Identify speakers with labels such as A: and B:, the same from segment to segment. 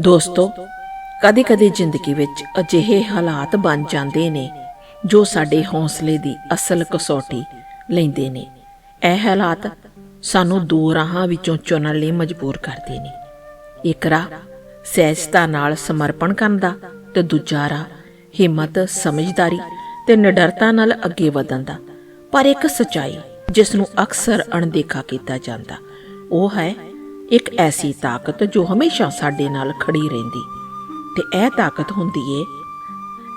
A: ਦੋਸਤੋ, ਕਦੇ-ਕਦੇ ਜ਼ਿੰਦਗੀ ਵਿੱਚ ਅਜਿਹੇ ਹਾਲਾਤ ਬਣ ਜਾਂਦੇ ਨੇ ਜੋ ਸਾਡੇ ਹੌਸਲੇ ਦੀ ਅਸਲ ਕਸੌਟੀ ਲੈਂਦੇ ਨੇ। ਇਹ ਹਾਲਾਤ ਸਾਨੂੰ ਦੋ ਰਾਹਾਂ ਵਿੱਚੋਂ ਚੁਣਨ ਲਈ ਮਜਬੂਰ ਕਰਦੇ ਨੇ। ਇੱਕ ਰਾਹ ਸਹਿਜਤਾ ਨਾਲ ਸਮਰਪਣ ਕਰਨ ਦਾ ਤੇ ਦੂਜਾ ਰਾਹ ਹਿੰਮਤ, ਸਮਝਦਾਰੀ ਤੇ ਨਿਡਰਤਾ ਨਾਲ ਅੱਗੇ ਵਧਣ ਦਾ। ਪਰ ਇੱਕ ਸਚਾਈ ਜਿਸ ਨੂੰ ਅਕਸਰ ਅਣਦੇਖਾ ਕੀਤਾ ਜਾਂਦਾ, ਉਹ ਹੈ ਇੱਕ ਐਸੀ ਤਾਕਤ ਜੋ ਹਮੇਸ਼ਾ ਸਾਡੇ ਨਾਲ ਖੜੀ ਰਹਿੰਦੀ। ਤੇ ਇਹ ਤਾਕਤ ਹੁੰਦੀ ਏ,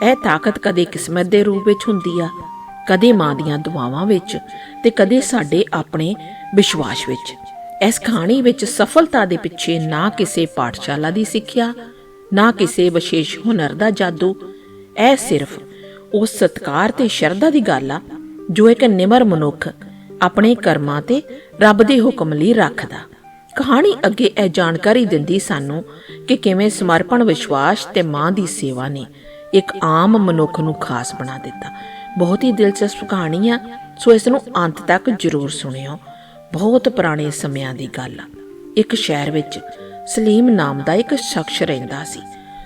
A: ਇਹ ਤਾਕਤ ਕਦੇ ਕਿਸਮਤ ਦੇ ਰੂਪ ਵਿੱਚ ਹੁੰਦੀ ਆ, ਕਦੇ ਮਾਂ ਦੀਆਂ ਦੁਆਵਾਂ ਵਿੱਚ ਤੇ ਕਦੇ ਸਾਡੇ ਆਪਣੇ ਵਿਸ਼ਵਾਸ ਵਿੱਚ। ਇਸ ਕਹਾਣੀ ਵਿੱਚ ਸਫਲਤਾ ਦੇ ਪਿੱਛੇ ਨਾ ਕਿਸੇ ਪਾਠਸ਼ਾਲਾ ਦੀ ਸਿੱਖਿਆ, ਨਾ ਕਿਸੇ ਵਿਸ਼ੇਸ਼ ਹੁਨਰ ਦਾ ਜਾਦੂ, ਇਹ ਸਿਰਫ ਉਸ ਸਤਕਾਰ ਤੇ ਸ਼ਰਧਾ ਦੀ ਗੱਲ ਆ, ਜੋ ਇੱਕ ਨਿਮਰ ਮਨੁੱਖ ਆਪਣੇ ਕਰਮਾਂ ਤੇ ਰੱਬ ਦੇ ਹੁਕਮ ਲਈ ਰੱਖਦਾ। ਕਹਾਣੀ ਅੱਗੇ ਇਹ ਜਾਣਕਾਰੀ ਦਿੰਦੀ ਸਾਨੂੰ ਕਿ ਕਿਵੇਂ ਸਮਰਪਣ, ਵਿਸ਼ਵਾਸ ਤੇ ਮਾਂ ਦੀ ਸੇਵਾ ਨੇ ਇੱਕ ਆਮ ਮਨੁੱਖ ਨੂੰ ਖਾਸ ਬਣਾ ਦਿੱਤਾ। ਬਹੁਤ ਹੀ ਦਿਲਚਸਪ ਕਹਾਣੀ ਆ, ਸੋ ਇਸ ਨੂੰ ਅੰਤ ਤੱਕ ਜ਼ਰੂਰ ਸੁਣਿਓ। ਬਹੁਤ ਪੁਰਾਣੇ ਸਮਿਆਂ ਦੀ ਗੱਲ ਆ। ਇੱਕ ਸ਼ਹਿਰ ਵਿੱਚ ਸਲੀਮ ਨਾਮ ਦਾ ਇੱਕ ਸ਼ਖਸ ਰਹਿੰਦਾ ਸੀ।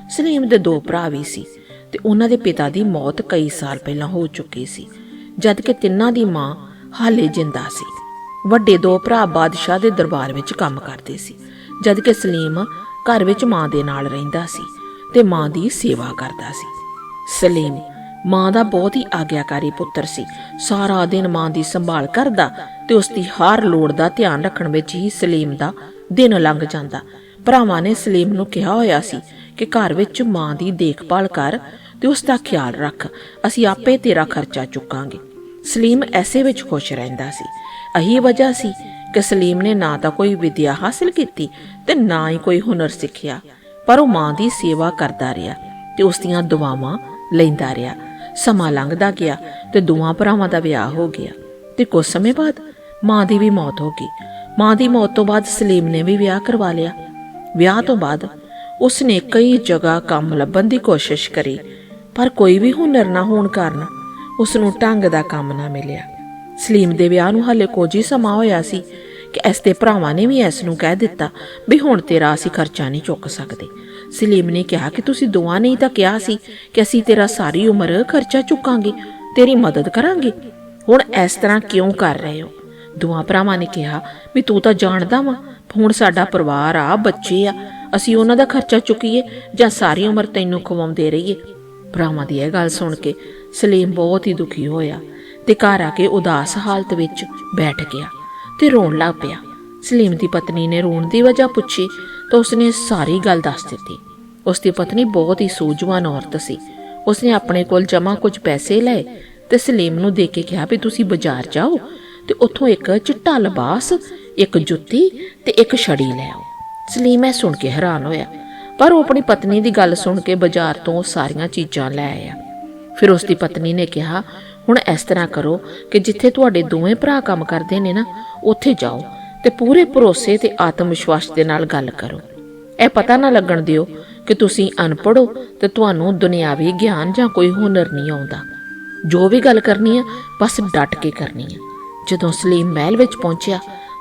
A: ਸਲੀਮ ਦੇ ਦੋ ਭਰਾ ਵੀ ਸੀ ਤੇ ਉਹਨਾਂ ਦੇ ਪਿਤਾ ਦੀ ਮੌਤ ਕਈ ਸਾਲ ਪਹਿਲਾਂ ਹੋ ਚੁੱਕੀ ਸੀ ਜਦ ਕਿ ਤਿੰਨਾਂ ਦੀ ਮਾਂ ਹਾਲੇ ਜਿੰਦਾ ਸੀ। ਵੱਡੇ ਦੋ ਭਰਾ ਬਾਦਸ਼ਾਹ ਦੇ ਦਰਬਾਰ ਵਿੱਚ ਕੰਮ ਕਰਦੇ ਸੀ ਜਦ ਕਿ ਸਲੀਮ ਘਰ ਵਿੱਚ ਮਾਂ ਦੇ ਨਾਲ ਰਹਿੰਦਾ ਸੀ ਤੇ ਮਾਂ ਦੀ ਸੇਵਾ ਕਰਦਾ ਸੀ। ਸਲੀਮ ਮਾਂ ਦਾ ਬਹੁਤ ਹੀ ਆਗਿਆਕਾਰੀ ਪੁੱਤਰ ਸੀ। ਸਾਰਾ ਦਿਨ ਮਾਂ ਦੀ ਸੰਭਾਲ ਕਰਦਾ ਤੇ ਉਸ ਦੀ ਹਰ ਲੋੜ ਦਾ ਧਿਆਨ ਰੱਖਣ ਵਿੱਚ ਹੀ ਸਲੀਮ ਦਾ ਦਿਨ ਲੰਘ ਜਾਂਦਾ। ਭਰਾਵਾਂ ਨੇ ਸਲੀਮ ਨੂੰ ਕਿਹਾ ਹੋਇਆ ਸੀ ਕਿ ਘਰ ਵਿੱਚ ਮਾਂ ਦੀ ਦੇਖਭਾਲ ਕਰ ਤੇ ਉਸ ਦਾ ਖਿਆਲ ਰੱਖ, ਅਸੀਂ ਆਪੇ ਤੇਰਾ ਖਰਚਾ ਚੁੱਕਾਂਗੇ। ਸਲੀਮ ਐਸੇ ਵਿੱਚ ਖੁਸ਼ ਰਹਿੰਦਾ ਸੀ ਅਹੀ ਵਜ੍ਹਾ ਸੀ ਕਿ ਸਲੀਮ ਨੇ ਨਾ ਤਾਂ ਕੋਈ ਵਿਦਿਆ ਹਾਸਲ ਕੀਤੀ ਤੇ ਨਾ ਹੀ ਕੋਈ ਹੁਨਰ ਸਿੱਖਿਆ, ਪਰ ਉਹ ਮਾਂ ਦੀ ਸੇਵਾ ਕਰਦਾ ਰਿਹਾ ਤੇ ਉਸ ਦੀਆਂ ਦੁਆਵਾਂ ਲੈਂਦਾ ਰਿਹਾ। ਸਮਾਂ ਲੰਘਦਾ ਗਿਆ ਤੇ ਦੋਵਾਂ ਭਰਾਵਾਂ ਦਾ ਵਿਆਹ ਹੋ ਗਿਆ ਤੇ ਕੁਝ ਸਮੇਂ ਬਾਅਦ ਮਾਂ ਦੀ ਵੀ ਮੌਤ ਹੋ ਗਈ। ਮਾਂ ਦੀ ਮੌਤ ਤੋਂ ਬਾਅਦ ਸਲੀਮ ਨੇ ਵੀ ਵਿਆਹ ਕਰਵਾ ਲਿਆ। ਵਿਆਹ ਤੋਂ ਬਾਅਦ ਉਸ ਨੇ ਕਈ ਜਗ੍ਹਾ ਕੰਮ ਲੱਭਣ ਦੀ ਕੋਸ਼ਿਸ਼ ਕਰੀ, ਪਰ ਕੋਈ ਵੀ ਹੁਨਰ ਨਾ ਹੋਣ ਕਾਰਨ ਉਸ ਨੂੰ ਢੰਗ ਦਾ ਕੰਮ ਨਾ ਮਿਲਿਆ। ਸਲੀਮ ਦੇ ਵਿਆਹ ਨੂੰ ਹਾਲੇ ਕੁਝ ਹੀ ਸਮਾਂ ਹੋਇਆ ਸੀ ਕਿ ਇਸ ਦੇ ਭਰਾਵਾਂ ਨੇ ਵੀ ਇਸ ਨੂੰ ਕਹਿ ਦਿੱਤਾ ਵੀ ਹੁਣ ਤੇਰਾ ਅਸੀਂ ਖਰਚਾ ਨਹੀਂ ਚੁੱਕ ਸਕਦੇ। ਸਲੀਮ ਨੇ ਕਿਹਾ ਕਿ ਤੁਸੀਂ ਦੋਵਾਂ ਨੇ ਤਾਂ ਕਿਹਾ ਸੀ ਕਿ ਅਸੀਂ ਤੇਰਾ ਸਾਰੀ ਉਮਰ ਖਰਚਾ ਚੁੱਕਾਂਗੇ, ਤੇਰੀ ਮਦਦ ਕਰਾਂਗੇ। ਹੁਣ ਇਸ ਤਰ੍ਹਾਂ ਕਿਉਂ ਕਰ ਰਹੇ ਹੋ? ਦੋਵਾਂ ਭਰਾਵਾਂ ਨੇ ਕਿਹਾ ਵੀ ਤੂੰ ਤਾਂ ਜਾਣਦਾ ਵਾ, ਹੁਣ ਸਾਡਾ ਪਰਿਵਾਰ ਆ, ਬੱਚੇ ਆ, ਅਸੀਂ ਉਹਨਾਂ ਦਾ ਖਰਚਾ ਚੁੱਕੀਏ ਜਾਂ ਸਾਰੀ ਉਮਰ ਤੈਨੂੰ ਖਵਾਉਂਦੇ ਰਹੀਏ। ਭਰਾਵਾਂ ਦੀ ਇਹ ਗੱਲ ਸੁਣ ਕੇ ਸਲੀਮ ਬਹੁਤ ਹੀ ਦੁਖੀ ਹੋਇਆ। ਤੇ ਘਰ ਆ ਕੇ ਉਦਾਸ ਹਾਲਤ ਵਿੱਚ ਬੈਠ ਗਿਆ ਤੇ ਰੋਣ ਲੱਗ ਪਿਆ। ਸਲੀਮ ਦੀ ਪਤਨੀ ਨੇ ਰੋਣ ਦੀ ਵਜ੍ਹਾ ਪੁੱਛੀ ਤਾਂ ਉਸਨੇ ਸਾਰੀ ਗੱਲ ਦੱਸ ਦਿੱਤੀ। ਉਸ ਦੀ ਪਤਨੀ ਬਹੁਤ ਹੀ ਸੂਝਵਾਨ ਔਰਤ ਸੀ। ਉਸਨੇ ਆਪਣੇ ਕੋਲ ਜਮਾ ਕੁਝ ਪੈਸੇ ਲਏ ਤੇ ਸਲੀਮ ਨੂੰ ਦੇ ਕੇ ਕਿਹਾ ਵੀ ਤੁਸੀਂ ਬਾਜ਼ਾਰ ਜਾਓ ਤੇ ਉੱਥੋਂ ਇੱਕ ਚਿੱਟਾ ਲਿਬਾਸ, ਇੱਕ ਜੁੱਤੀ ਤੇ ਇੱਕ ਛੜੀ ਲੈ ਆਓ। ਸਲੀਮ ਇਹ ਸੁਣ ਕੇ ਹੈਰਾਨ ਹੋਇਆ, ਪਰ ਉਹ ਆਪਣੀ ਪਤਨੀ ਦੀ ਗੱਲ ਸੁਣ ਕੇ ਬਾਜ਼ਾਰ ਤੋਂ ਸਾਰੀਆਂ ਚੀਜ਼ਾਂ ਲੈ ਆਇਆ। ਫਿਰ ਉਸ ਦੀ ਪਤਨੀ ਨੇ ਕਿਹਾ ਹੁਣ ਇਸ ਤਰ੍ਹਾਂ ਕਰੋ ਕਿ ਜਿੱਥੇ ਤੁਹਾਡੇ ਦੋਵੇਂ ਭਰਾ ਕੰਮ ਕਰਦੇ ਨੇ ਨਾ, ਉੱਥੇ ਜਾਓ ਤੇ ਪੂਰੇ ਭਰੋਸੇ ਤੇ ਆਤਮ ਵਿਸ਼ਵਾਸ ਦੇ ਨਾਲ ਗੱਲ ਕਰੋ। ਇਹ ਪਤਾ ਨਾ ਲੱਗਣ ਦਿਓ ਕਿ ਤੁਸੀਂ ਅਨਪੜ੍ਹ ਹੋ ਤੇ ਤੁਹਾਨੂੰ ਦੁਨਿਆਵੀ ਗਿਆਨ ਜਾਂ ਕੋਈ ਹੁਨਰ ਨਹੀਂ ਆਉਂਦਾ। ਜੋ ਵੀ ਗੱਲ ਕਰਨੀ ਆ, ਬਸ ਡਟ ਕੇ ਕਰਨੀ ਆ। ਜਦੋਂ ਸਲੀਮ ਮਹਿਲ ਵਿੱਚ ਪਹੁੰਚਿਆ,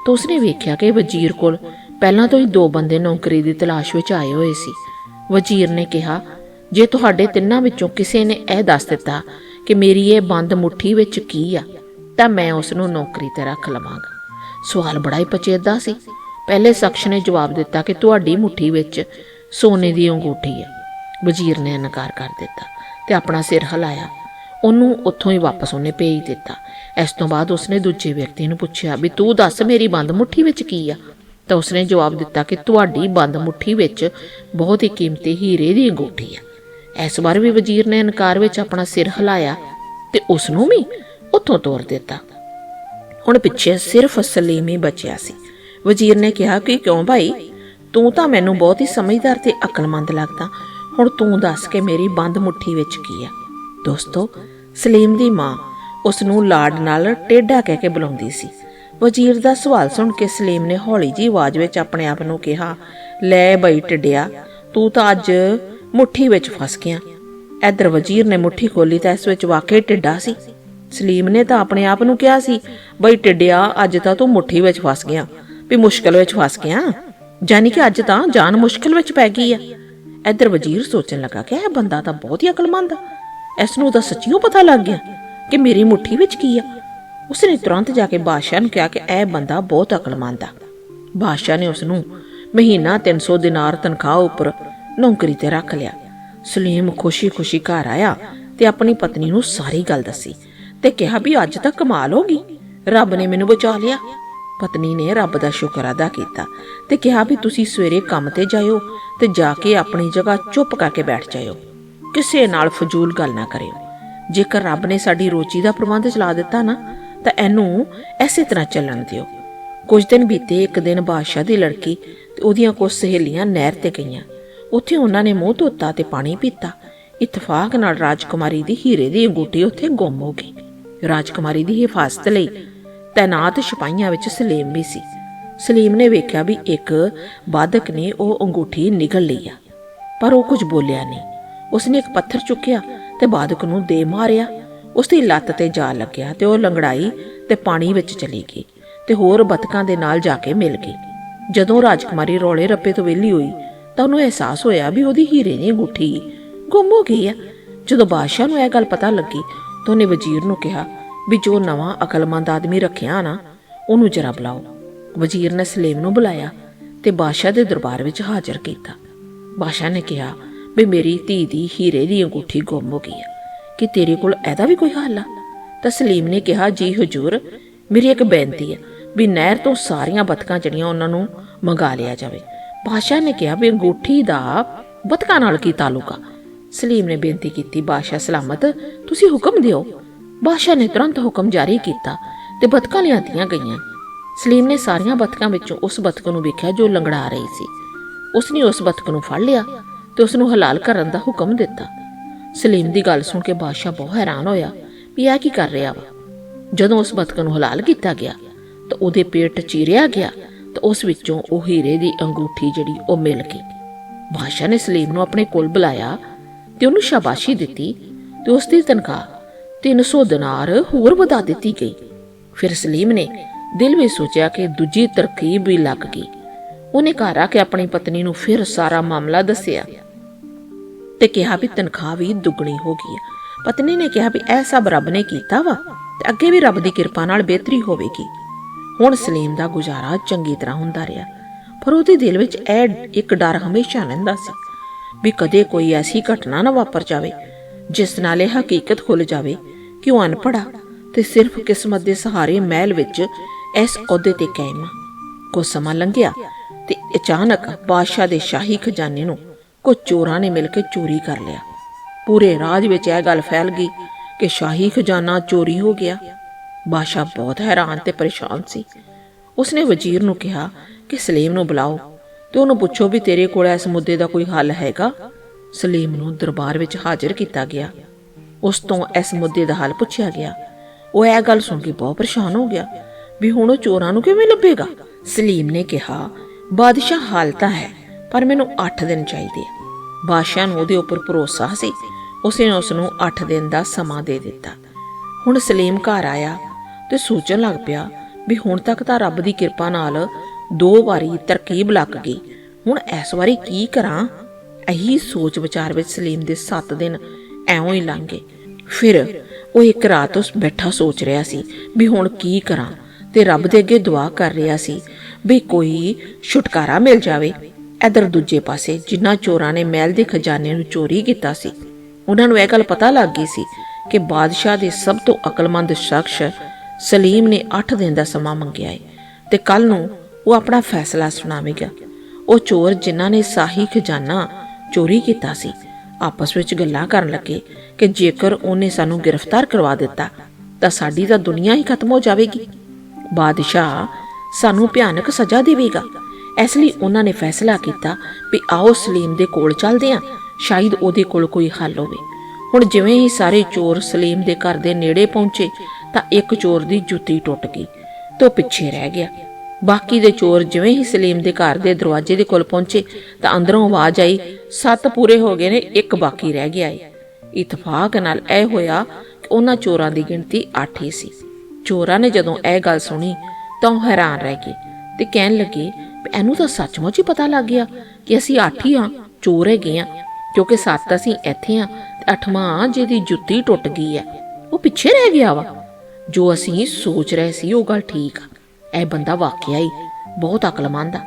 A: ਤਾਂ ਉਸਨੇ ਵੇਖਿਆ ਕਿ ਵਜ਼ੀਰ ਕੋਲ ਪਹਿਲਾਂ ਤੋਂ ਹੀ ਦੋ ਬੰਦੇ ਨੌਕਰੀ ਦੀ ਤਲਾਸ਼ ਵਿੱਚ ਆਏ ਹੋਏ ਸੀ। ਵਜ਼ੀਰ ਨੇ ਕਿਹਾ, ਜੇ ਤੁਹਾਡੇ ਤਿੰਨਾਂ ਵਿੱਚੋਂ ਕਿਸੇ ਨੇ ਇਹ ਦੱਸ ਦਿੱਤਾ ਕਿ ਮੇਰੀ ਇਹ ਬੰਦ ਮੁੱਠੀ ਵਿੱਚ ਕੀ ਆ, ਤਾਂ ਮੈਂ ਉਸ ਨੂੰ ਨੌਕਰੀ ਤੇ ਰੱਖ ਲਵਾਂਗਾ। ਸਵਾਲ ਬੜਾ ਹੀ ਪਚੇਦਾ ਸੀ। ਪਹਿਲੇ ਸ਼ਖਸ ਨੇ ਜਵਾਬ ਦਿੱਤਾ ਕਿ ਤੁਹਾਡੀ ਮੁੱਠੀ ਵਿੱਚ ਸੋਨੇ ਦੀ ਅੰਗੂਠੀ ਹੈ ਵਜ਼ੀਰ ਨੇ ਇਨਕਾਰ ਕਰ ਦਿੱਤਾ ਤੇ ਆਪਣਾ ਸਿਰ ਹਿਲਾਇਆ। ਉਹਨੂੰ ਉੱਥੋਂ ਹੀ ਵਾਪਸ ਉਹਨੇ ਭੇਜ ਦਿੱਤਾ। ਇਸ ਤੋਂ ਬਾਅਦ ਉਸਨੇ ਦੂਜੇ ਵਿਅਕਤੀ ਨੂੰ ਪੁੱਛਿਆ ਵੀ ਤੂੰ ਦੱਸ ਮੇਰੀ ਬੰਦ ਮੁੱਠੀ ਵਿੱਚ ਕੀ ਆ? ਤਾਂ ਉਸਨੇ ਜਵਾਬ ਦਿੱਤਾ ਕਿ ਤੁਹਾਡੀ ਬੰਦ ਮੁੱਠੀ ਵਿੱਚ ਬਹੁਤ ਹੀ ਕੀਮਤੀ ਹੀਰੇ ਦੀ ਅੰਗੂਠੀ ਆ। ਇਸ ਵਾਰ ਵੀ ਵਜ਼ੀਰ ਨੇ ਇਨਕਾਰ ਵਿੱਚ ਆਪਣਾ ਸਿਰ ਹਿਲਾਇਆ ਤੇ ਉਸ ਨੂੰ ਵੀ ਉੱਥੋਂ ਤੋਰ ਦਿੱਤਾ। ਹੁਣ ਪਿੱਛੇ ਸਿਰਫ ਸਲੀਮ ਹੀ ਬਚਿਆ ਸੀ। ਵਜ਼ੀਰ ਨੇ ਕਿਹਾ ਕਿ ਕਿਉਂ ਭਾਈ? ਤੂੰ ਤਾਂ ਮੈਨੂੰ ਬਹੁਤ ਹੀ ਸਮਝਦਾਰ ਤੇ ਅਕਲਮੰਦ ਲੱਗਦਾ। ਹੁਣ ਤੂੰ ਦੱਸ ਕਿ ਮੇਰੀ ਬੰਦ ਮੁੱਠੀ ਵਿੱਚ ਕੀ ਆ? ਦੋਸਤੋ, ਸਲੀਮ ਦੀ ਮਾਂ ਉਸ ਨੂੰ ਲਾਡ ਨਾਲ ਟੇਢਾ ਕਹਿ ਕੇ ਬੁਲਾਉਂਦੀ ਸੀ। ਵਜ਼ੀਰ ਦਾ ਸਵਾਲ ਸੁਣ ਕੇ ਸਲੀਮ ਨੇ ਹੌਲੀ ਜੀ ਆਵਾਜ਼ ਵਿੱਚ ਆਪਣੇ ਆਪ ਨੂੰ ਕਿਹਾ, ਲੈ ਬਈ, ਟਿੱਡਿਆ, ਤੂੰ ਤਾਂ ਅੱਜ ਮੁੱਠੀ ਵਿੱਚ ਫਸ ਗਿਆ। ਇਧਰ ਵਜ਼ੀਰ ਨੇ ਮੁੱਠੀ ਖੋਲੀ ਤਾਂ ਇਸ ਵਿੱਚ ਵਾਕਈ ਟਿੱਡਾ ਸੀ। ਸਲੀਮ ਨੇ ਤਾਂ ਆਪਣੇ ਆਪ ਨੂੰ ਕਿਹਾ ਸੀ, ਬਈ ਟਿੱਡਿਆ ਅੱਜ ਤਾਂ ਤੂੰ ਮੁੱਠੀ ਵਿੱਚ ਫਸ ਗਿਆ। ਵੀ ਮੁਸ਼ਕਲ ਵਿੱਚ ਫਸ ਗਿਆ। ਜਾਨੀ ਕਿ ਅੱਜ ਤਾਂ ਜਾਨ ਮੁਸ਼ਕਲ ਵਿੱਚ ਪੈ ਗਈ ਆ। ਇੱਧਰ ਵਜ਼ੀਰ ਸੋਚਣ ਲੱਗਾ ਕਿ ਇਹ ਬੰਦਾ ਤਾਂ ਬਹੁਤ ਹੀ ਅਕਲਮੰਦ ਆ। ਇਸ ਨੂੰ ਤਾਂ ਸੱਚੀਓ ਪਤਾ ਲੱਗ ਗਿਆ ਕਿ ਮੇਰੀ ਮੁੱਠੀ ਵਿੱਚ ਕੀ ਆ। ਉਸਨੇ ਤੁਰੰਤ ਜਾ ਕੇ ਬਾਦਸ਼ਾਹ ਨੂੰ ਕਿਹਾ ਕਿ ਇਹ ਬੰਦਾ ਬਹੁਤ ਅਕਲਮੰਦ ਆ। ਬਾਦਸ਼ਾਹ ਨੇ ਉਸ ਨੂੰ ਮਹੀਨਾ 300 ਦਿਨਾਰ ਤਨਖਾਹ ਉੱਪਰ ਨੌਕਰੀ ਤੇ ਰੱਖ ਲਿਆ। ਸਲੀਮ ਖੁਸ਼ੀ-ਖੁਸ਼ੀ ਘਰ ਆਇਆ ਤੇ ਆਪਣੀ ਪਤਨੀ ਨੂੰ ਸਾਰੀ ਗੱਲ ਦੱਸੀ ਤੇ ਕਿਹਾ ਵੀ ਅੱਜ ਤਾਂ ਕਮਾਲ ਹੋ ਗਈ। ਰੱਬ ਨੇ ਮੈਨੂੰ ਬਚਾ ਲਿਆ। ਪਤਨੀ ਨੇ ਰੱਬ ਦਾ ਸ਼ੁਕਰ ਅਦਾ ਕੀਤਾ ਤੇ ਕਿਹਾ ਵੀ ਤੁਸੀਂ ਸਵੇਰੇ ਕੰਮ ਤੇ ਜਾਇਓ ਤੇ ਜਾ ਕੇ ਆਪਣੀ ਜਗ੍ਹਾ ਚੁੱਪ ਕਰਕੇ ਬੈਠ ਜਾਇਓ। ਕਿਸੇ ਨਾਲ ਫਜ਼ੂਲ ਗੱਲ ਨਾ ਕਰਿਓ। ਜੇਕਰ ਰੱਬ ਨੇ ਸਾਡੀ ਰੋਜੀ ਦਾ ਪ੍ਰਬੰਧ ਚਲਾ ਦਿੱਤਾ ਨਾ, ਤਾਂ ਇਹਨੂੰ ਐਸੇ ਤਰ੍ਹਾਂ ਚੱਲਣ ਦਿਓ। ਕੁਝ ਦਿਨ ਬੀਤੇ ਇੱਕ ਦਿਨ ਬਾਦਸ਼ਾਹ ਦੀ ਲੜਕੀ ਤੇ ਉਹਦੀਆਂ ਕੁਝ ਸਹੇਲੀਆਂ ਨਹਿਰ ਤੇ ਗਈਆਂ। ਉੱਥੇ ਉਹਨਾਂ ਨੇ ਮੂੰਹ ਧੋਤਾ ਤੇ ਪਾਣੀ ਪੀਤਾ। ਇਤਫਾਕ ਨਾਲ ਰਾਜਕੁਮਾਰੀ ਦੀ ਹੀਰੇ ਦੀ ਅੰਗੂਠੀ ਉੱਥੇ ਗੁੰਮ ਹੋ ਗਈ। ਰਾਜਕੁਮਾਰੀ ਦੀ ਹਿਫਾਜ਼ਤ ਲਈ ਤੈਨਾਤ ਸਿਪਾਹੀਆਂ ਵਿੱਚ ਸਲੀਮ ਵੀ ਸੀ। ਸਲੀਮ ਨੇ ਵੇਖਿਆ ਵੀ ਇੱਕ ਬਾਦਕ ਨੇ ਉਹ ਅੰਗੂਠੀ ਨਿਗਲ ਲਈ ਆ, ਪਰ ਉਹ ਕੁਝ ਬੋਲਿਆ ਨਹੀਂ। ਉਸਨੇ ਇੱਕ ਪੱਥਰ ਚੁੱਕਿਆ ਤੇ ਬਾਦਕ ਨੂੰ ਦੇ ਮਾਰਿਆ। ਉਸ ਦੀ ਲੱਤ ਤੇ ਜਾ ਲੱਗਿਆ ਤੇ ਉਹ ਲੰਗੜਾਈ ਤੇ ਪਾਣੀ ਵਿੱਚ ਚਲੀ ਗਈ ਤੇ ਹੋਰ ਬਤਕਾਂ ਦੇ ਨਾਲ ਜਾ ਕੇ ਮਿਲ ਗਈ। ਜਦੋਂ ਰਾਜਕੁਮਾਰੀ ਰੋਲੇ ਰੱਪੇ ਤੋਂ ਵਿਹਲੀ ਹੋਈ ਤਾਂ ਉਹਨੂੰ ਅਹਿਸਾਸ ਹੋਇਆ ਵੀ ਉਹਦੀ ਹੀਰੇ ਦੀ ਅੰਗੂਠੀ। ਗੁੰਮ ਹੋ ਗਈ ਆ। ਜਦੋਂ ਬਾਦਸ਼ਾਹ ਨੂੰ ਇਹ ਗੱਲ ਪਤਾ ਲੱਗੀ ਤਾਂ ਉਹਨੇ ਵਜ਼ੀਰ ਨੂੰ ਕਿਹਾ ਵੀ ਜੋ ਨਵਾਂ ਅਕਲਮੰਦ ਆਦਮੀ ਰੱਖਿਆ ਨਾ, ਉਹਨੂੰ ਜਰਾ ਬੁਲਾਓ। ਵਜ਼ੀਰ ਨੇ ਸਲੀਮ ਨੂੰ ਬੁਲਾਇਆ ਤੇ ਬਾਦਸ਼ਾਹ ਦੇ ਦਰਬਾਰ ਵਿੱਚ ਹਾਜ਼ਰ ਕੀਤਾ। ਬਾਦਸ਼ਾਹ ਨੇ ਕਿਹਾ ਵੀ ਮੇਰੀ ਧੀ ਦੀ ਹੀਰੇ ਦੀ ਅੰਗੂਠੀ ਗੁੰਮ ਹੋ ਗਈ ਹੈ ਕਿ ਤੇਰੇ ਕੋਲ ਇਹਦਾ ਵੀ ਕੋਈ ਹੱਲ ਆ? ਤਾਂ ਸਲੀਮ ਨੇ ਕਿਹਾ, ਜੀ ਹਜੂਰ, ਮੇਰੀ ਇੱਕ ਬੇਨਤੀ ਹੈ ਵੀ ਨਹਿਰ ਤੋਂ ਸਾਰੀਆਂ ਬਤਕਾਂ ਜਿਹੜੀਆਂ ਉਹਨਾਂ ਨੂੰ ਮੰਗਾ ਲਿਆ ਜਾਵੇ। ਬਾਦਸ਼ਾਹ ਨੇ ਕਿਹਾ ਵੀ ਅੰਗੂਠੀ ਦਾ ਬਤਕਾਂ ਨਾਲ ਕੀ ਤਾਲੁਕਾ ਸਲੀਮ ਨੇ ਬੇਨਤੀ ਕੀਤੀ, ਬਾਦਸ਼ਾਹ ਸਲਾਮਤ, ਤੁਸੀਂ ਹੁਕਮ ਦਿਓ। ਬਾਦਸ਼ਾਹ ਨੇ ਤੁਰੰਤ ਹੁਕਮ ਜਾਰੀ ਕੀਤਾ ਤੇ ਬਤਕਾਂ ਲਿਆਂਦੀਆਂ ਗਈਆਂ। ਸਲੀਮ ਨੇ ਸਾਰੀਆਂ ਬਤਕਾਂ ਵਿੱਚੋਂ ਉਸ ਬਤਕ ਨੂੰ ਵੇਖਿਆ ਜੋ ਲੰਗੜਾ ਰਹੀ ਸੀ। ਉਸਨੇ ਉਸ ਬਤਕ ਨੂੰ ਫੜ ਲਿਆ ਤੇ ਉਸ ਨੂੰ ਹਲਾਲ ਕਰਨ ਦਾ ਹੁਕਮ ਦਿੱਤਾ। ਸਲੀਮ ਦੀ ਗੱਲ ਸੁਣ ਕੇ ਬਾਦਸ਼ਾਹ ਬਹੁਤ ਹੈਰਾਨ ਹੋਇਆ ਵੀ ਇਹ ਕੀ ਕਰ ਰਿਹਾ ਵਾ। ਜਦੋਂ ਉਸ ਬਤਕ ਨੂੰ ਹਲਾਲ ਕੀਤਾ ਗਿਆ ਤਾਂ ਉਹਦੇ ਪੇਟ ਚੀਰਿਆ ਗਿਆ ਤਾਂ ਉਸ ਵਿੱਚੋਂ ਉਹ ਹੀਰੇ ਦੀ ਅੰਗੂਠੀ ਜਿਹੜੀ ਉਹ ਮਿਲ ਗਈ। ਬਾਦਸ਼ਾਹ ਨੇ ਸਲੀਮ ਨੂੰ ਆਪਣੇ ਕੋਲ ਬੁਲਾਇਆ ਤੇ ਉਹਨੂੰ ਸ਼ਾਬਾਸ਼ੀ ਦਿੱਤੀ ਤੇ ਉਸ ਦੀ ਤਨਖਾਹ 300 ਦਿਨਾਰ ਹੋਰ ਵਧਾ ਦਿੱਤੀ ਗਈ। ਫਿਰ ਸਲੀਮ ਨੇ ਦਿਲ ਵਿੱਚ ਸੋਚਿਆ ਕਿ ਦੂਜੀ ਤਰਕੀਬ ਵੀ ਲੱਗ ਗਈ। ਉਹਨੇ ਘਰ ਆ ਕੇ ਆਪਣੀ ਪਤਨੀ ਨੂੰ ਫਿਰ ਸਾਰਾ ਮਾਮਲਾ ਦੱਸਿਆ ਤੇ ਕਿਹਾ ਵੀ ਤਨਖਾਹ ਵੀ ਦੁੱਗਣੀ ਹੋ ਗਈ ਹੈ ਪਤਨੀ ਨੇ ਕਿਹਾ ਵੀ ਇਹ ਸਭ ਰੱਬ ਨੇ ਕੀਤਾ ਵਾ ਤੇ ਅੱਗੇ ਵੀ ਰੱਬ ਦੀ ਕਿਰਪਾ ਨਾਲ ਬਿਹਤਰੀ ਹੋਵੇਗੀ। ਹੁਣ ਸਲੀਮ ਦਾ ਗੁਜ਼ਾਰਾ ਚੰਗੀ ਤਰ੍ਹਾਂ ਹੁੰਦਾ ਰਿਹਾ, ਪਰ ਉਹਦੇ ਦਿਲ ਵਿੱਚ ਇਹ ਇੱਕ ਡਰ ਹਮੇਸ਼ਾ ਰਹਿੰਦਾ ਸੀ ਵੀ ਕਦੇ ਕੋਈ ਐਸੀ ਘਟਨਾ ਨਾ ਵਾਪਰ ਜਾਵੇ, ਜਿਸ ਨਾਲ ਇਹ ਹਕੀਕਤ ਖੁੱਲ ਜਾਵੇ ਕਿ ਉਹ ਅਨਪੜਾ ਤੇ ਸਿਰਫ ਕਿਸਮਤ ਦੇ ਸਹਾਰੇ ਮਹਿਲ ਵਿੱਚ ਇਸ ਅਹੁਦੇ ਤੇ ਕਾਇਮ ਆ। ਕੁਝ ਸਮਾਂ ਲੰਘਿਆ ਤੇ ਅਚਾਨਕ ਬਾਦਸ਼ਾਹ ਦੇ ਸ਼ਾਹੀ ਖਜ਼ਾਨੇ ਨੂੰ ਕੁਝ ਚੋਰਾਂ ਨੇ ਮਿਲ ਕੇ ਚੋਰੀ ਕਰ ਲਿਆ। ਪੂਰੇ ਰਾਜ ਵਿੱਚ ਇਹ ਗੱਲ ਫੈਲ ਗਈ ਕਿ ਸ਼ਾਹੀ ਖਜ਼ਾਨਾ ਚੋਰੀ ਹੋ ਗਿਆ ਬਾਦਸ਼ਾਹ ਬਹੁਤ ਹੈਰਾਨ ਤੇ ਪਰੇਸ਼ਾਨ ਸੀ। ਉਸਨੇ ਵਜ਼ੀਰ ਨੂੰ ਕਿਹਾ ਕਿ ਸਲੀਮ ਨੂੰ ਬੁਲਾਓ ਤੇ ਉਹਨੂੰ ਪੁੱਛੋ ਵੀ ਤੇਰੇ ਕੋਲ ਇਸ ਮੁੱਦੇ ਦਾ ਕੋਈ ਹੱਲ ਹੈਗਾ? ਸਲੀਮ ਨੂੰ ਦਰਬਾਰ ਵਿੱਚ ਹਾਜ਼ਰ ਕੀਤਾ ਗਿਆ। ਉਸ ਤੋਂ ਇਸ ਮੁੱਦੇ ਦਾ ਹੱਲ ਪੁੱਛਿਆ ਗਿਆ। ਉਹ ਇਹ ਗੱਲ ਸੁਣ ਕੇ ਬਹੁਤ ਪਰੇਸ਼ਾਨ ਹੋ ਗਿਆ ਵੀ ਹੁਣ ਉਹ ਚੋਰਾਂ ਨੂੰ ਕਿਵੇਂ ਲੱਭੇਗਾ? ਸਲੀਮ ਨੇ ਕਿਹਾ, ਬਾਦਸ਼ਾਹ, ਹਾਲ ਤਾਂ ਹੈ, ਪਰ ਮੈਨੂੰ 8 ਦਿਨ ਚਾਹੀਦੇ ਆ। ਬਾਦਸ਼ਾਹ ਨੂੰ ਉਹਦੇ ਉੱਪਰ ਭਰੋਸਾ ਸੀ। ਉਸਨੇ ਉਸ ਨੂੰ 8 ਦਿਨ ਦਾ ਸਮਾਂ ਦੇ ਦਿੱਤਾ। ਹੁਣ ਸਲੀਮ ਘਰ ਆਇਆ। ਤੇ ਸੋਚਣ ਲੱਗ ਪਿਆ ਵੀ ਹੁਣ ਤੱਕ ਤਾਂ ਰੱਬ ਦੀ ਕਿਰਪਾ ਨਾਲ ਦੋ ਵਾਰੀ ਤਰਕੀਬ ਲੱਗ ਗਈ। ਹੁਣ ਇਸ ਵਾਰੀ ਕੀ ਕਰਾਂ? ਇਹੀ ਸੋਚ ਵਿਚਾਰ ਵਿੱਚ ਸਲੀਮ ਦੇ 7 ਦਿਨ ਐਵੇਂ ਹੀ ਲੰਘ ਗਏ। ਫਿਰ ਉਹ ਇੱਕ ਰਾਤ ਉਸ ਬੈਠਾ ਸੋਚ ਰਿਹਾ ਸੀ ਵੀ ਹੁਣ ਕੀ ਕਰਾਂ ਤੇ ਰੱਬ ਦੇ ਅੱਗੇ ਦੁਆ ਕਰ ਰਿਹਾ ਸੀ ਵੀ ਕੋਈ ਛੁਟਕਾਰਾ ਮਿਲ ਜਾਵੇ। ਇਧਰ ਦੂਜੇ ਪਾਸੇ ਜਿਨ੍ਹਾਂ ਚੋਰਾਂ ਨੇ ਮਹਿਲ ਦੇ ਖਜ਼ਾਨੇ ਨੂੰ ਚੋਰੀ ਕੀਤਾ ਸੀ, ਉਹਨਾਂ ਨੂੰ ਇਹ ਗੱਲ ਪਤਾ ਲੱਗ ਗਈ ਸੀ ਕਿ ਬਾਦਸ਼ਾਹ ਦੇ ਸਭ ਤੋਂ ਅਕਲਮੰਦ ਸ਼ਖਸ ਸਲੀਮ ਨੇ 8 ਦਿਨ ਦਾ ਸਮਾਂ ਮੰਗਿਆ ਹੈ ਤੇ ਕੱਲ ਨੂੰ ਉਹ ਆਪਣਾ ਫੈਸਲਾ ਸੁਣਾਵੇਗਾ। ਉਹ ਚੋਰ ਜਿਨ੍ਹਾਂ ਨੇ ਸਾਹੀ ਖਜ਼ਾਨਾ ਚੋਰੀ ਕੀਤਾ ਸੀ, ਆਪਸ ਵਿੱਚ ਗੱਲਾਂ ਕਰਨ ਲੱਗੇ ਕਿ ਜੇਕਰ ਉਹਨੇ ਸਾਨੂੰ ਗ੍ਰਿਫਤਾਰ ਕਰਵਾ ਦਿੱਤਾ, ਤਾਂ ਸਾਡੀ ਤਾਂ ਦੁਨੀਆ ਹੀ ਖਤਮ ਹੋ ਜਾਵੇਗੀ। ਬਾਦਸ਼ਾਹ ਸਾਨੂੰ ਭਿਆਨਕ ਸਜ਼ਾ ਦੇਵੇਗਾ। ਇਸ ਲਈ ਉਹਨਾਂ ਨੇ ਫੈਸਲਾ ਕੀਤਾ ਵੀ ਆਓ ਸਲੀਮ ਦੇ ਕੋਲ ਚੱਲਦੇ ਹਾਂ, ਸ਼ਾਇਦ ਉਹਦੇ ਕੋਲ ਕੋਈ ਹੱਲ ਹੋਵੇ। ਹੁਣ ਜਿਵੇਂ ਹੀ ਸਾਰੇ ਚੋਰ ਸਲੀਮ ਦੇ ਘਰ ਦੇ ਨੇੜੇ ਪਹੁੰਚੇ ਤਾਂ ਇੱਕ ਚੋਰ ਦੀ ਜੁੱਤੀ ਟੁੱਟ ਗਈ ਤੇ ਉਹ ਪਿੱਛੇ ਰਹਿ ਗਿਆ। ਬਾਕੀ ਦੇ ਚੋਰ ਜਿਵੇਂ ਹੀ ਸਲੀਮ ਦੇ ਘਰ ਦੇ ਦਰਵਾਜ਼ੇ ਦੇ ਕੋਲ ਪਹੁੰਚੇ ਤਾਂ ਅੰਦਰੋਂ ਆਵਾਜ਼ ਆਈ, ਸੱਤ ਪੂਰੇ ਹੋ ਗਏ ਨੇ, ਇੱਕ ਬਾਕੀ ਰਹਿ ਗਿਆ ਏ। ਇਤਫਾਕ ਨਾਲ ਇਹ ਹੋਇਆ ਕਿ ਉਹਨਾਂ ਚੋਰਾਂ ਦੀ ਗਿਣਤੀ 8 ਹੀ ਸੀ। ਚੋਰਾਂ ਨੇ ਜਦੋਂ ਇਹ ਗੱਲ ਸੁਣੀ ਤਾਂ ਉਹ ਹੈਰਾਨ ਰਹਿ ਗਏ ਤੇ ਕਹਿਣ ਲੱਗੇ ਇਹਨੂੰ ਤਾਂ ਸੱਚਮੁੱਚ ਹੀ ਪਤਾ ਲੱਗ ਗਿਆ ਕਿ ਅਸੀਂ 8 ਹੀ ਹਾਂ, ਚੋਰ ਹੈਗੇ ਆ ਕਿਉਂਕਿ ਸੱਤ ਅਸੀਂ ਇੱਥੇ ਆ ਤੇ ਅੱਠਵਾਂ ਜਿਹਦੀ ਜੁੱਤੀ ਟੁੱਟ ਗਈ ਹੈ, ਉਹ ਪਿੱਛੇ ਰਹਿ ਗਿਆ ਵਾ। ਜੋ ਅਸੀਂ ਸੋਚ ਰਹੇ ਸੀ, ਉਹ ਗੱਲ ਠੀਕ ਆ। ਇਹ ਬੰਦਾ ਵਾਕਿਆ ਹੀ ਬਹੁਤ ਅਕਲਮੰਦ ਆ।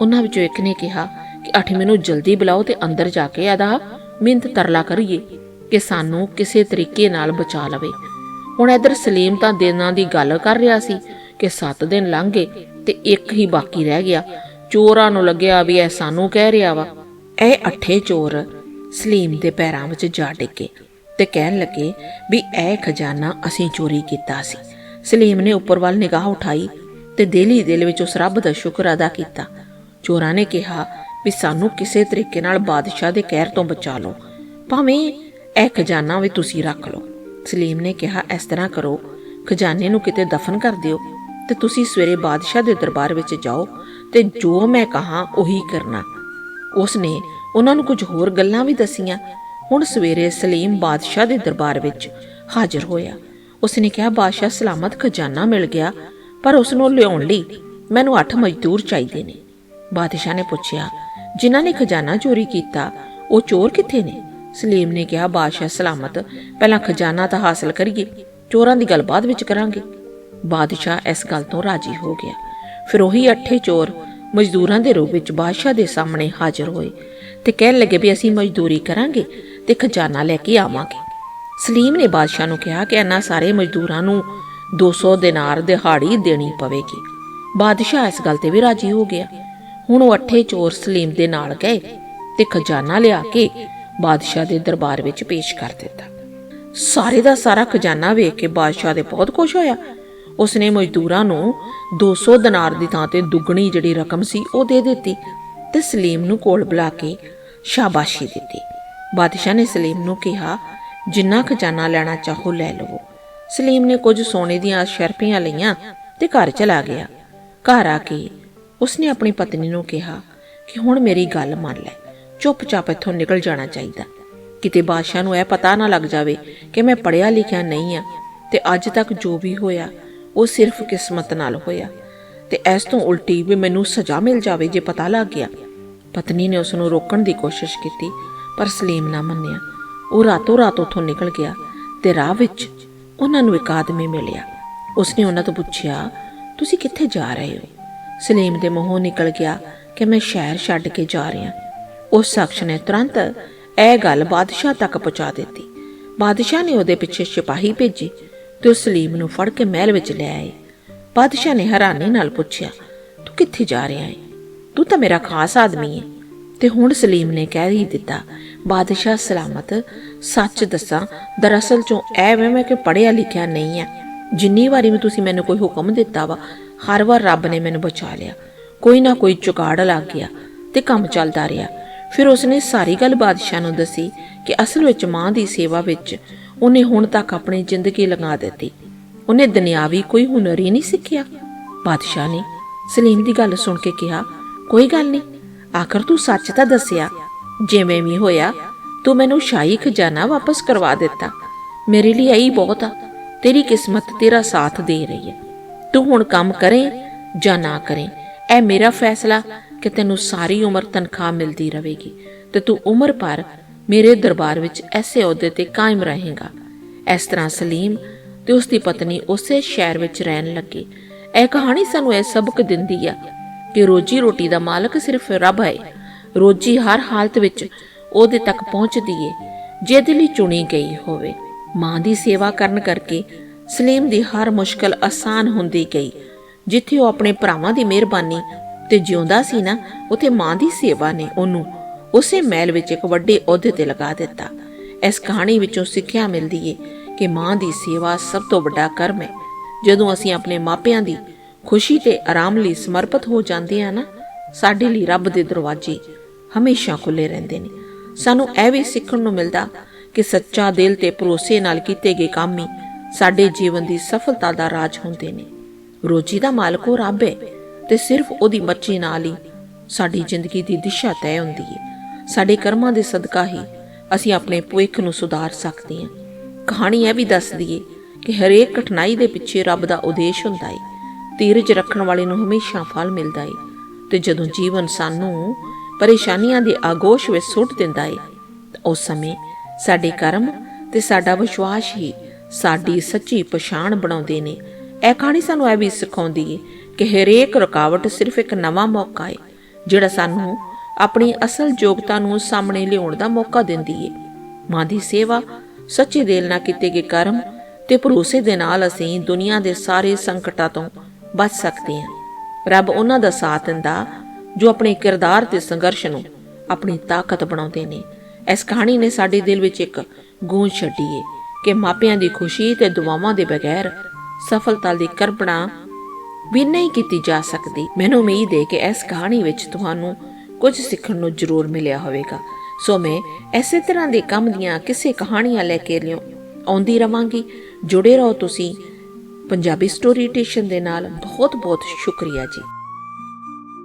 A: ਉਹਨਾਂ ਵਿੱਚੋਂ ਇੱਕ ਨੇ ਕਿਹਾ ਕਿ ਅੱਠਵੇਂ ਮੈਨੂੰ ਜਲਦੀ ਬੁਲਾਓ ਤੇ ਅੰਦਰ ਜਾ ਕੇ ਆਦਾ ਮਿੰਤ ਤਰਲਾ ਕਰੀਏ ਕਿ ਸਾਨੂੰ ਕਿਸੇ ਤਰੀਕੇ ਨਾਲ ਬਚਾ ਲਵੇ। ਹੁਣ ਇਧਰ ਸਲੀਮ ਤਾਂ ਦਿਨਾਂ ਦੀ ਗੱਲ ਕਰ ਰਿਹਾ ਸੀ ਕਿ 7 ਦਿਨ ਲੰਘ ਗਏ ਤੇ ਇੱਕ ਹੀ ਬਾਕੀ ਰਹਿ ਗਿਆ। ਚੋਰਾਂ ਨੂੰ ਲੱਗਿਆ ਵੀ ਇਹ ਸਾਨੂੰ ਕਹਿ ਰਿਹਾ ਵਾ, ਇਹ ਅੱਠੇ ਚੋਰ ਸਲੀਮ ਦੇ ਪੈਰਾਂ ਵਿੱਚ ਜਾ ਡਿੱਗੇ। ਤੇ ਕਹਿਣ ਲੱਗੇ ਵੀ ਇਹ ਖਜ਼ਾਨਾ ਅਸੀਂ ਚੋਰੀ ਕੀਤਾ ਸੀ। ਸਲੀਮ ਨੇ ਉੱਪਰ ਵੱਲ ਨਿਗਾਹ ਉਠਾਈ ਤੇ ਦਿਲ ਦਿਲ ਵਿੱਚ ਉਸ ਰੱਬ ਦਾ ਸ਼ੁਕਰ ਅਦਾ ਕੀਤਾ। ਚੋਰਾਂ ਨੇ ਕਿਹਾ ਵੀ ਸਾਨੂੰ ਕਿਸੇ ਤਰੀਕੇ ਨਾਲ ਬਾਦਸ਼ਾਹ ਦੇ ਕਹਿਰ ਤੋਂ ਬਚਾ ਲਓ। ਭਾਵੇਂ ਇਹ ਖਜ਼ਾਨਾ ਵੀ ਤੁਸੀਂ ਰੱਖ ਲਓ। ਸਲੀਮ ਨੇ ਕਿਹਾ, ਇਸ ਤਰ੍ਹਾਂ ਕਰੋ। ਖਜ਼ਾਨੇ ਨੂੰ ਕਿਤੇ ਦਫਨ ਕਰ ਦਿਓ ਤੇ ਤੁਸੀਂ ਸਵੇਰੇ ਬਾਦਸ਼ਾਹ ਦੇ ਦਰਬਾਰ ਵਿੱਚ ਜਾਓ ਤੇ ਜੋ ਮੈਂ ਕਹਾ ਉਹੀ ਕਰਨਾ। ਉਸ ਨੇ ਉਹਨਾਂ ਨੂੰ ਕੁਝ ਹੋਰ ਗੱਲਾਂ ਵੀ ਦਸੀਆਂ ਹੁਣ ਸਵੇਰੇ ਸਲੀਮ ਬਾਦਸ਼ਾਹ ਦੇ ਦਰਬਾਰ ਵਿੱਚ ਹਾਜ਼ਰ ਹੋਇਆ। ਉਸਨੇ ਕਿਹਾ, ਬਾਦਸ਼ਾਹ ਸਲਾਮਤ ਖਜ਼ਾਨਾ ਮਿਲ ਗਿਆ, ਪਰ ਉਸ ਨੂੰ ਲਿਆਉਣ ਲਈ ਮੈਨੂੰ 8 ਮਜ਼ਦੂਰ ਚਾਹੀਦੇ ਨੇ। ਬਾਦਸ਼ਾਹ ਨੇ ਪੁੱਛਿਆ, ਜਿਨ੍ਹਾਂ ਨੇ ਖਜ਼ਾਨਾ ਚੋਰੀ ਕੀਤਾ, ਉਹ ਚੋਰ ਕਿੱਥੇ ਨੇ? ਸਲੀਮ ਨੇ ਕਿਹਾ, ਬਾਦਸ਼ਾਹ ਸਲਾਮਤ, ਪਹਿਲਾਂ ਖਜ਼ਾਨਾ ਤਾਂ ਹਾਸਲ ਕਰੀਏ, ਚੋਰਾਂ ਦੀ ਗੱਲ ਬਾਅਦ ਵਿੱਚ ਕਰਾਂਗੇ। ਬਾਦਸ਼ਾਹ ਇਸ ਗੱਲ ਤੋਂ ਰਾਜੀ ਹੋ ਗਿਆ। ਫਿਰ ਉਹੀ ਅੱਠੇ ਚੋਰ ਮਜ਼ਦੂਰਾਂ ਦੇ ਰੂਪ ਵਿੱਚ ਬਾਦਸ਼ਾਹ ਦੇ ਸਾਹਮਣੇ ਹਾਜ਼ਰ ਹੋਏ ਤੇ ਕਹਿਣ ਲੱਗੇ ਵੀ ਅਸੀਂ ਮਜ਼ਦੂਰੀ ਕਰਾਂਗੇ ਤੇ ਖਜ਼ਾਨਾ ਲੈ ਕੇ ਆਵਾਂਗੇ। ਸਲੀਮ ਨੇ ਬਾਦਸ਼ਾਹ ਨੂੰ ਕਿਹਾ ਕਿ ਇਹਨਾਂ ਸਾਰੇ ਮਜ਼ਦੂਰਾਂ ਨੂੰ 200 ਦਿਨਾਰ ਦਿਹਾੜੀ ਦੇਣੀ ਪਵੇਗੀ। ਬਾਦਸ਼ਾਹ ਇਸ ਗੱਲ ਤੇ ਵੀ ਰਾਜੀ ਹੋ ਗਿਆ। ਹੁਣ ਉਹ ਅੱਠੇ ਚੋਰ ਸਲੀਮ ਦੇ ਨਾਲ ਗਏ ਤੇ ਖਜ਼ਾਨਾ ਲਿਆ ਕੇ ਬਾਦਸ਼ਾਹ ਦੇ ਦਰਬਾਰ ਵਿੱਚ ਪੇਸ਼ ਕਰ ਦਿੱਤਾ। ਸਾਰੇ ਦਾ ਸਾਰਾ ਖਜ਼ਾਨਾ ਵੇਖ ਕੇ ਬਾਦਸ਼ਾਹ ਦੇ ਬਹੁਤ ਖੁਸ਼ ਹੋਇਆ। ਉਸਨੇ ਮਜ਼ਦੂਰਾਂ ਨੂੰ 200 ਦਿਨਾਰ ਦੀ ਥਾਂ ਤੇ ਦੁੱਗਣੀ ਜਿਹੜੀ ਰਕਮ ਸੀ ਉਹ ਦੇ ਦਿੱਤੀ ਤੇ ਸਲੀਮ ਨੂੰ ਕੋਲ ਬੁਲਾ ਕੇ ਸ਼ਾਬਾਸ਼ੀ ਦਿੱਤੀ। ਬਾਦਸ਼ਾਹ ਨੇ ਸਲੀਮ ਨੂੰ ਕਿਹਾ, ਜਿੰਨਾ ਖਜ਼ਾਨਾ ਲੈਣਾ ਚਾਹੋ ਲੈ ਲਵੋ। ਸਲੀਮ ਨੇ ਕੁਝ ਸੋਨੇ ਦੀਆਂ ਸ਼ਰਪੀਆਂ ਲਈਆਂ ਤੇ ਘਰ ਚਲਾ ਗਿਆ। ਘਰ ਆ ਕੇ ਉਸਨੇ ਆਪਣੀ ਪਤਨੀ ਨੂੰ ਕਿਹਾ ਕਿ ਹੁਣ ਮੇਰੀ ਗੱਲ ਮੰਨ ਲੈ, ਚੁੱਪਚਾਪ ਇੱਥੋਂ ਨਿਕਲ ਜਾਣਾ ਚਾਹੀਦਾ। ਕਿਤੇ ਬਾਦਸ਼ਾਹ ਨੂੰ ਇਹ ਪਤਾ ਨਾ ਲੱਗ ਜਾਵੇ ਕਿ ਮੈਂ ਪੜਿਆ ਲਿਖਿਆ ਨਹੀਂ ਆ ਤੇ ਅੱਜ ਤੱਕ ਜੋ ਵੀ ਹੋਇਆ, ਉਹ ਸਿਰਫ ਕਿਸਮਤ ਨਾਲ ਹੋਇਆ। ਤੇ ਇਸ ਤੋਂ ਉਲਟੀ ਵੀ ਮੈਨੂੰ ਸਜ਼ਾ ਮਿਲ ਜਾਵੇ ਜੇ ਪਤਾ ਲੱਗ ਗਿਆ। ਪਤਨੀ ਨੇ ਉਸ ਨੂੰ ਰੋਕਣ ਦੀ ਕੋਸ਼ਿਸ਼ ਕੀਤੀ ਪਰ ਸਲੀਮ ਨਾ ਮੰਨਿਆ। ਉਹ ਰਾਤੋਂ ਰਾਤ ਉੱਥੋਂ ਨਿਕਲ ਗਿਆ ਤੇ ਰਾਹ ਵਿੱਚ ਉਹਨਾਂ ਨੂੰ ਇੱਕ ਆਦਮੀ ਮਿਲਿਆ। ਉਸਨੇ ਉਹਨਾਂ ਤੋਂ ਪੁੱਛਿਆ, ਤੁਸੀਂ ਕਿੱਥੇ ਜਾ ਰਹੇ ਹੋ? ਸਲੀਮ ਦੇ ਮੂੰਹੋਂ ਨਿਕਲ ਗਿਆ ਕਿ ਮੈਂ ਸ਼ਹਿਰ ਛੱਡ ਕੇ ਜਾ ਰਿਹਾ। ਉਸ ਸ਼ਖਸ ਨੇ ਤੁਰੰਤ ਇਹ ਗੱਲ ਬਾਦਸ਼ਾਹ ਤੱਕ ਪਹੁੰਚਾ ਦਿੱਤੀ। ਬਾਦਸ਼ਾਹ ਨੇ ਉਹਦੇ ਪਿੱਛੇ ਸਿਪਾਹੀ ਭੇਜੇ ਤੇ ਉਹ ਸਲੀਮ ਨੂੰ ਫੜ ਕੇ ਮਹਿਲ ਵਿੱਚ ਲੈ ਆਏ। ਬਾਦਸ਼ਾਹ ਨੇ ਹੈਰਾਨੀ ਨਾਲ ਪੁੱਛਿਆ, ਤੂੰ ਕਿੱਥੇ ਜਾ ਰਿਹਾ ਹੈ ਤੂੰ ਤਾਂ ਮੇਰਾ ਖਾਸ ਆਦਮੀ ਹੈ ਤੇ ਹੁਣ ਸਲੀਮ ਨੇ ਕਹਿ ਹੀ ਦਿੱਤਾ, ਬਾਦਸ਼ਾਹ ਸਲਾਮਤ, ਸੱਚ ਦੱਸਾਂ, ਦਰਅਸਲ ਚੋਂ ਐਵੇਂ ਮੈਂ ਕਿ ਪੜਿਆ ਲਿਖਿਆ ਨਹੀਂ ਆ ਜਿੰਨੀ ਵਾਰੀ ਵੀ ਤੁਸੀਂ ਮੈਨੂੰ ਕੋਈ ਹੁਕਮ ਦਿੱਤਾ ਵਾ, ਹਰ ਵਾਰ ਰੱਬ ਨੇ ਮੈਨੂੰ ਬਚਾ ਲਿਆ। ਕੋਈ ਨਾ ਕੋਈ ਚੁਕਾੜ ਲੱਗ ਗਿਆ ਤੇ ਕੰਮ ਚੱਲਦਾ ਰਿਹਾ। ਫਿਰ ਉਸਨੇ ਸਾਰੀ ਗੱਲ ਬਾਦਸ਼ਾਹ ਨੂੰ ਦੱਸੀ ਕਿ ਅਸਲ ਵਿੱਚ ਮਾਂ ਦੀ ਸੇਵਾ ਵਿੱਚ ਉਹਨੇ ਹੁਣ ਤੱਕ ਆਪਣੀ ਜ਼ਿੰਦਗੀ ਲਗਾ ਦਿੱਤੀ। ਉਹਨੇ ਦੁਨਿਆਵੀ ਕੋਈ ਹੁਨਰ ਹੀ ਨਹੀਂ ਸਿੱਖਿਆ। ਬਾਦਸ਼ਾਹ ਨੇ ਸਲੀਮ ਦੀ ਗੱਲ ਸੁਣ ਕੇ ਕਿਹਾ, ਕੋਈ ਗੱਲ ਨਹੀਂ ਆਖਰ ਤੂੰ ਸੱਚ ਤਾਂ ਦੱਸਿਆ, ਜਿਵੇਂ ਵੀ ਹੋਇਆ, ਤੂੰ ਮੈਨੂੰ ਸ਼ਾਹੀ ਖਜ਼ਾਨਾ ਵਾਪਸ ਕਰਵਾ ਦਿੱਤਾ। ਮੇਰੇ ਲਈ ਇਹੀ ਬਹੁਤ ਆ, ਤੇਰੀ ਕਿਸਮਤ ਤੇਰਾ ਸਾਥ ਦੇ ਰਹੀ ਹੈ। ਤੂੰ ਹੁਣ ਕੰਮ ਕਰੇ ਜਾਂ ਨਾ ਕਰੇ, ਇਹ ਮੇਰਾ ਫੈਸਲਾ ਕਿ ਤੈਨੂੰ ਸਾਰੀ ਉਮਰ ਤਨਖਾਹ ਮਿਲਦੀ ਰਹੇਗੀ ਤੇ ਤੂੰ ਉਮਰ ਭਰ ਮੇਰੇ ਦਰਬਾਰ ਵਿੱਚ ਐਸੇ ਅਹੁਦੇ ਤੇ ਕਾਇਮ ਰਹੇਗਾ। ਇਸ ਤਰ੍ਹਾਂ ਸਲੀਮ ਤੇ ਉਸ ਦੀ ਪਤਨੀ ਉਸੇ ਸ਼ਹਿਰ ਵਿੱਚ ਰਹਿਣ ਲੱਗੇ। ਇਹ ਕਹਾਣੀ ਸਾਨੂੰ ਇਹ ਸਬਕ ਦਿੰਦੀ ਆ ਕਿ ਰੋਜੀ ਰੋਟੀ ਦਾ ਮਾਲਕ ਸਿਰਫ ਰੱਬ ਹੈ। ਰੋਜੀ ਹਰ ਹਾਲਤ ਵਿੱਚ ਉਹਦੇ ਤੱਕ ਪਹੁੰਚਦੀ ਏ ਜਿਹਦੇ ਲਈ ਚੁਣੀ ਗਈ ਹੋਵੇ। ਮਾਂ ਦੀ ਸੇਵਾ ਕਰਨ ਕਰਕੇ ਸਲੀਮ ਦੀ ਹਰ ਮੁਸ਼ਕਲ ਆਸਾਨ ਹੁੰਦੀ ਗਈ। ਜਿੱਥੇ ਉਹ ਆਪਣੇ ਭਰਾਵਾਂ ਦੀ ਮਿਹਰਬਾਨੀ ਤੇ ਜਿਉਂਦਾ ਸੀ ਨਾ, ਉਥੇ ਮਾਂ ਦੀ ਸੇਵਾ ਨੇ ਉਹਨੂੰ ਉਸੇ ਮਹਿਲ ਵਿੱਚ ਇੱਕ ਵੱਡੇ ਅਹੁਦੇ ਤੇ ਲਗਾ ਦਿੱਤਾ। ਇਸ ਕਹਾਣੀ ਵਿੱਚੋਂ ਸਿੱਖਿਆ ਮਿਲਦੀ ਏ ਕਿ ਮਾਂ ਦੀ ਸੇਵਾ ਸਭ ਤੋਂ ਵੱਡਾ ਕਰਮ ਹੈ। ਜਦੋਂ ਅਸੀਂ ਆਪਣੇ ਮਾਪਿਆਂ ਦੀ ਖੁਸ਼ੀ ਤੇ ਆਰਾਮ ਲਈ ਸਮਰਪਿਤ ਹੋ ਜਾਂਦੇ ਆ ਨਾ, ਸਾਡੇ ਲਈ ਰੱਬ ਦੇ ਦਰਵਾਜ਼ੇ ਹਮੇਸ਼ਾ ਖੁੱਲੇ ਰਹਿੰਦੇ ਨੇ। ਸਾਨੂੰ ਇਹ ਵੀ ਸਿੱਖਣ ਨੂੰ ਮਿਲਦਾ ਕਿ ਸੱਚਾ ਦਿਲ ਤੇ ਭਰੋਸੇ ਨਾਲ ਕੀਤੇ ਗਏ ਕੰਮ ਹੀ ਸਾਡੇ ਜੀਵਨ ਦੀ ਸਫਲਤਾ ਦਾ ਰਾਜ ਹੁੰਦੇ ਨੇ। ਰੋਜੀ ਦਾ ਮਾਲਕ ਉਹ ਰੱਬ ਹੈ ਤੇ ਸਿਰਫ ਉਹਦੀ ਮਰਜ਼ੀ ਨਾਲ ਹੀ ਸਾਡੀ ਜ਼ਿੰਦਗੀ ਦੀ ਦਿਸ਼ਾ ਤੈਅ ਹੁੰਦੀ ਹੈ। ਸਾਡੇ ਕਰਮਾਂ ਦੇ ਸਦਕਾ ਹੀ ਅਸੀਂ ਆਪਣੇ ਭਵਿੱਖ ਨੂੰ ਸੁਧਾਰ ਸਕਦੇ ਹਾਂ। ਕਹਾਣੀ ਇਹ ਵੀ ਦੱਸਦੀ ਏ ਕਿ ਹਰੇਕ ਕਠਿਨਾਈ ਦੇ ਪਿੱਛੇ ਰੱਬ ਦਾ ਉਦੇਸ਼ ਹੁੰਦਾ ਏ ਧੀਰਜ ਰੱਖਣ ਵਾਲੇ ਨੂੰ ਹਮੇਸ਼ਾ ਫਲ ਮਿਲਦਾ ਏ। ਤੇ ਜਦੋਂ ਜੀਵਨ ਸਾਨੂੰ ਪਰੇਸ਼ਾਨੀਆਂ ਦੇ ਆਗੋਸ਼ ਵਿੱਚ ਸੁੱਟ ਦਿੰਦਾ ਏ ਉਸ ਸਮੇਂ ਸਾਡੇ ਕਰਮ ਤੇ ਸਾਡਾ ਵਿਸ਼ਵਾਸ ਹੀ ਸਾਡੀ ਸੱਚੀ ਪਛਾਣ ਬਣਾਉਂਦੇ ਨੇ। ਇਹ ਕਹਾਣੀ ਸਾਨੂੰ ਇਹ ਵੀ ਸਿਖਾਉਂਦੀ ਏ ਕਿ ਹਰੇਕ ਰੁਕਾਵਟ ਸਿਰਫ ਇੱਕ ਨਵਾਂ ਮੌਕਾ ਏ, ਜਿਹੜਾ ਸਾਨੂੰ ਆਪਣੀ ਅਸਲ ਯੋਗਤਾ ਨੂੰ ਸਾਹਮਣੇ ਲਿਆਉਣ ਦਾ ਮੌਕਾ ਦਿੰਦੀ ਏ। ਮਾਂ ਦੀ ਸੇਵਾ, ਸੱਚੇ ਦਿਲ ਨਾਲ ਕੀਤੇ ਗਏ ਕਰਮ ਤੇ ਭਰੋਸੇ ਦੇ ਨਾਲ ਅਸੀਂ ਦੁਨੀਆ ਦੇ ਸਾਰੇ ਸੰਕਟਾਂ ਤੋਂ ਬਚ ਸਕਦੇ ਹਾਂ। ਰੱਬ ਉਹਨਾਂ ਦਾ ਸਾਥ ਦਿੰਦਾ ਜੋ ਆਪਣੇ ਕਿਰਦਾਰ ਤੇ ਸੰਘਰਸ਼ ਨੂੰ ਆਪਣੀ ਤਾਕਤ ਬਣਾਉਂਦੇ ਨੇ। ਇਸ ਕਹਾਣੀ ਨੇ ਸਾਡੇ ਦਿਲ ਵਿੱਚ ਇੱਕ ਗੂੰਜ ਛੱਡੀ ਏ ਕਿ ਮਾਪਿਆਂ ਦੀ ਖੁਸ਼ੀ ਤੇ ਦੁਆਵਾਂ ਦੇ ਬਗੈਰ ਸਫਲਤਾ ਦੀ ਕਲਪਨਾ ਵੀ ਨਹੀਂ ਕੀਤੀ ਜਾ ਸਕਦੀ। ਮੈਨੂੰ ਉਮੀਦ ਹੈ ਕਿ ਇਸ ਕਹਾਣੀ ਵਿੱਚ ਤੁਹਾਨੂੰ ਕੁਝ ਸਿੱਖਣ ਨੂੰ ਜ਼ਰੂਰ ਮਿਲਿਆ ਹੋਵੇਗਾ। ਸੋ ਮੈਂ ਐਸੇ ਤਰ੍ਹਾਂ ਦੇ ਕੰਮ ਦੀਆਂ ਕਿਸੇ ਕਹਾਣੀਆਂ ਲੈ ਕੇ ਲਿਓ ਆਉਂਦੀ ਰਵਾਂਗੀ। ਜੁੜੇ ਰਹੋ ਤੁਸੀਂ ਪੰਜਾਬੀ ਸਟੋਰੀ ਟੇਸ਼ਨ ਦੇ ਨਾਲ ਬਹੁਤ ਬਹੁਤ ਸ਼ੁਕਰੀਆ ਜੀ।